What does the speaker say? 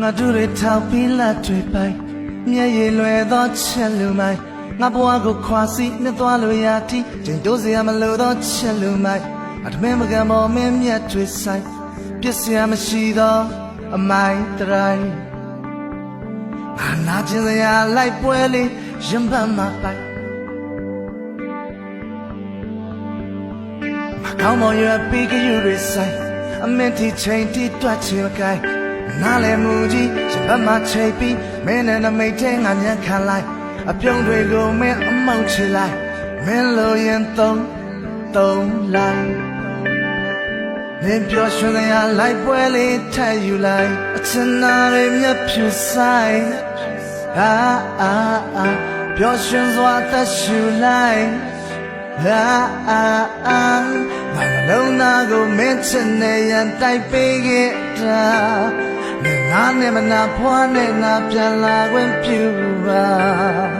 ငါတို့တွေထောက်ပြီးလက်တွေပိုင်မျက်ရည်လွယ်သောချက်လူမိုင်ငါဘဝကိုခွာစီနှစ်သွားလို့ရတီတင်တိုးစရာမလိုသောချက်လူမိုင်အထမင်းမကန်ပေါ်မင်းမြတ်တွေဆိုင်ပြစ်စရာမရှိသောအမိုင်းတိုင်းငါနာကျင်စရာလိုက်ပွဲလေးရင်ပတ်မှာပိုင်မကောင်းမောင်ရပြီးကယူတွေဆိုင်အမင်းတီချိန်တီတွတ်ချင်မကိုင်း နားလေမူကြီးရင်ပတ်မှာချိန်ပြီးမင်းနဲ့နမိတ်ထဲငါညံခံလိုက်အပြုံးတွေကိုမင်းအမောက်ချလိုက်မင်းလိုရင်သုံးသုံးလိုက်မင်းပြောရွှင်စရာလိုက်ပွဲလေးထပ်ယူလိုက်အချင်နာတွေမျက်ဖြူဆိုင်အာအာအာပြောရွှင်စွာသက်ရှူလိုက်အာအာအာငါနှလုံးသားကိုမင်းချစ်နေရန်တိုက်ပေးခဲ့တာမင်းငါ နဲ့မနာဖွားနဲ့နာပြန်လာခွင့်ပြုပါ